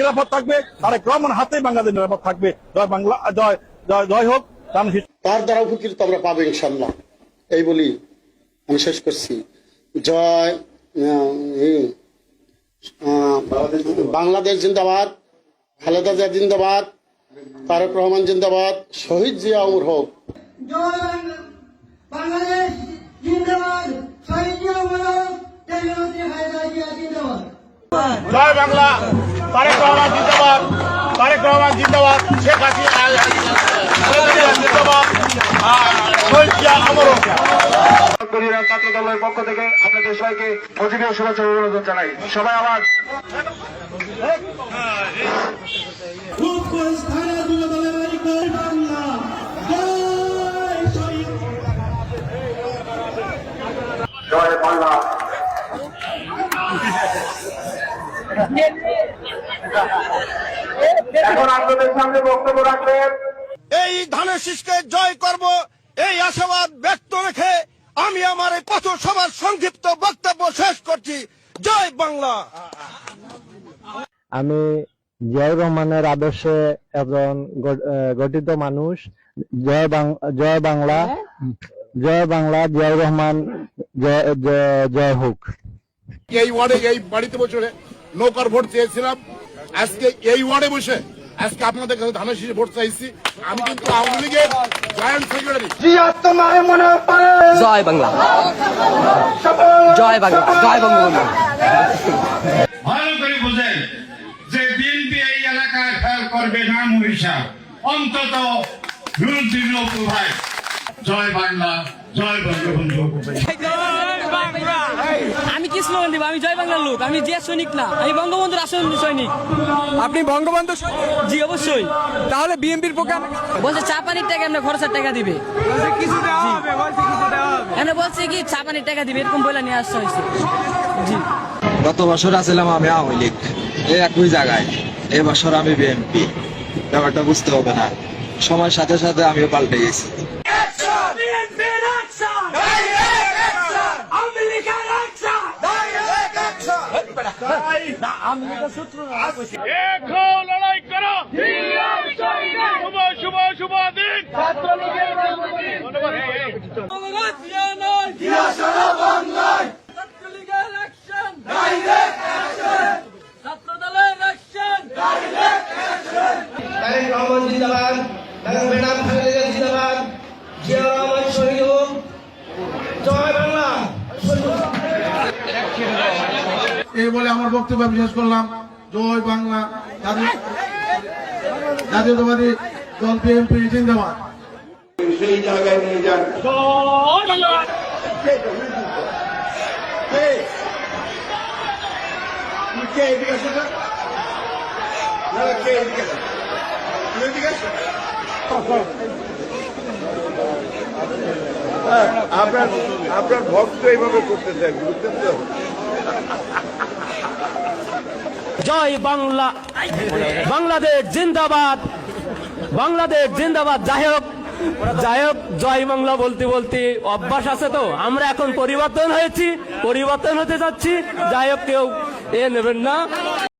নিরাপদ থাকবে তারেক রহমান হাতেই বাংলাদেশ নিরাপদ থাকবে। জয় বাংলা জয় জয় জয় হোক তার দ্বারা উপকৃত আমরা পাবো ইনশাল্লাহ এই বলি আমি শেষ করছি। জয় বাংলাদেশ জিন্দাবাদ খালেদা জিয়া জিন্দাবাদ তারেক রহমান জিন্দাবাদ শহীদ জিয়া অমর হোক। বাংলাদেশ জিন্দাবাদ শহীদ জিয়া জিয়া জিন্দাবাদ জয় বাংলা। তারেক রহমান জিন্দাবাদ তারেক রহমান জিন্দাবাদ শেখ হাসিনা জিন্দাবাদ শহীদ জিয়া অমর হোক গরিরা ছাত্র দলের পক্ষ থেকে আপনাদের সবাইকে প্রতিদিন শুভেচ্ছা ও অভিনন্দন জানাই। সবাই আবার জয় বাংলা। এখন আপনাদের সামনে বক্তব্য রাখবেন। এই ধানের শীষকে জয় করব এই আশাবাদ ব্যক্ত রেখে আমি আমার এই পথ সভার সংক্ষিপ্ত বক্তব্য শেষ করছি। জয় বাংলা। আমি জিয়াউর রহমানের আদর্শে একজন গঠিত মানুষ। জয় বাং- জয় বাংলা। জয় বাংলা জিয়াউর রহমান জয় জয়- জয় হোক। এই ওয়ার্ডে এই বাড়িতে বসে নৌকার ভোট চেয়েছিলাম। আজকে এই ওয়ার্ডে বসে আজকে আপনাদের কাছে ধানের শীষে ভোট চাইছি। আমি কিন্তু আওয়ামী লীগের জয়েন্ট সেক্রেটারি। জয় বাংলা। জয় বাংলা। জয় বঙ্গবন্ধু। ভালো করে বুঝেন যে বিএনপি এই এলাকায় ফেল করবে না মহিষা অন্তত জয় বাংলা জয় বঙ্গবন্ধু। আমি কি স্লোগান দিব আমি জয় বাংলার লোক আমি যে সৈনিক না আমি বঙ্গবন্ধুর আসল সৈনিক। আপনি বঙ্গবন্ধু জি অবশ্যই। তাহলে বিএনপির পক্ষে বলছে চা পানির টাকা এমনি খরচার টাকা দিবে। কিছু দেওয়া হবে বলছে কিছু দেওয়া হবে। এমনি বলছে কি চা পানির টাকা দিবে এরকম বলে নিয়ে আসতে হয়েছে। জি। গত বছর আছিলাম আমি আওয়ামী লীগ এই একই জায়গায়। এই বছর আমি বিএনপি। ব্যাপারটা বুঝতে হবে না। সময়ের সাথে সাথে আমিও পাল্টে গেছি। লড়াই করো। শুভ শুভ জয় বাংলা এই বলে আমার বক্তব্য আমি শেষ করলাম। জয় বাংলা জাতীয়- জাতীয়তাবাদী দল বিএনপি জিন্দাবাদ। সেই জায়গায় নিয়ে যান। আপনার আপনার ভক্ত এইভাবে করতে চাই বুঝতেন তো? জয় বাংলা। বাংলাদেশ জিন্দাবাদ। বাংলাদেশ জিন্দাবাদ। যাই হোক যাই হোক, জয় বাংলা বলতে বলতে অভ্যাস আছে তো। আমরা এখন পরিবর্তন হয়েছি, পরিবর্তন হতে যাচ্ছি। যাই হোক, কেউ এ নেবেন না।